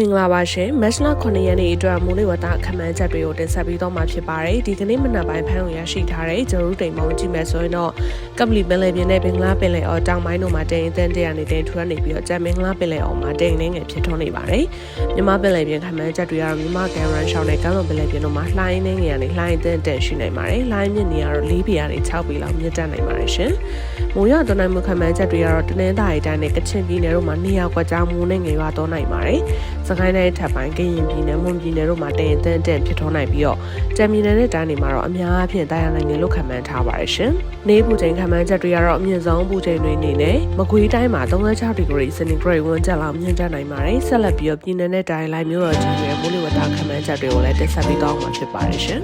မင်္ဂလာပါရှင်မက်စလာ9ရက်နေ့အတွက်မိုးလေဝသအခမ်းအနားချက်တွေကိုတင်ဆက်ပေးတော့မှာဖြစ်ပါတယ်ဒီကနေ့မနက်ပိုင်းဖမ်းဝင်ရရှိထားတဲ့ဂျေရုတိမ်မုံကြည့်မယ်ဆိုရင်တော့ကပလီပင်လယ်ပြင်နဲ့ဘင်္ဂလားပင်လယ်အော်တောင်ပိုင်းတို့မှာတင်အသန်းတရနေတဲ့ထူရနေပြီးတော့ဂျမ်မင်္ဂလားပင်လယ်အော်မှာတင်နေငယ်ဖြစ်ထွန်းနေပါတယ်မြန်မာပင်လယ်ပြင်ခမ်းမန်းချက်တွေကတော့မြန်မာကန်ရန်ရှောင်းနဲ့ကမ်းလွန်ပင်လယ်ပြင်တို့မှာလှိုင်းနေငယ်ကနေလှိုင်းအသန်းတက်ရှိနိုင်ပါတယ်လှိုင်းမြင့်နေရတော့၄ပေကနေ6ပေလောက်မြင့်တက်နိုင်ပါတယ်ရှင်မိုးရသွန်းနိုင်မှုခမ်းမန်းချက်တွေကတော့တနင်္သာရီတိုင်းနဲ့ကချင်ပြည်နယ်တို့မှာနေရာကွက်ကြားမိုးနဲ့ငယ်ရွာသွန်းနိုင်ပါတယ်စကိုင်းတိုင်းထပ်ပိုင်းကရင်ပြည်နယ်မွန်ပြည်နယ်တို့မှာတင်အသန်းတက်ဖြစ်ထွန်းနိုင်ပြီးတော့ကြံပြည်နယ်နဲ့တိုင်းတွေမှာတော့အများအပြားတာယာနိုင်တယ်လို့ခန့်မှန်းထားပါတယ်ရှင်နေပူချိန်ခန့်မှန်းချက်တွေကတော့အမြင့်ဆုံးပူချိန်တွေအနေနဲ့မကွေးတိုင်းမှာ36ဒီဂရီစင်တီဂရိတ်ဝန်းကျင်လောက်မြင့်တက်နိုင်ပါတယ်ဆက်လက်ပြီးတော့ပြည်နယ်နဲ့တိုင်းလိုက်မျိုးတော်ကြီးရဲ့မိုးလေဝသခန့်မှန်းချက်တွေကိုလည်းတင်ဆက်ပေးသွားမှာဖြစ်ပါတယ်ရှင်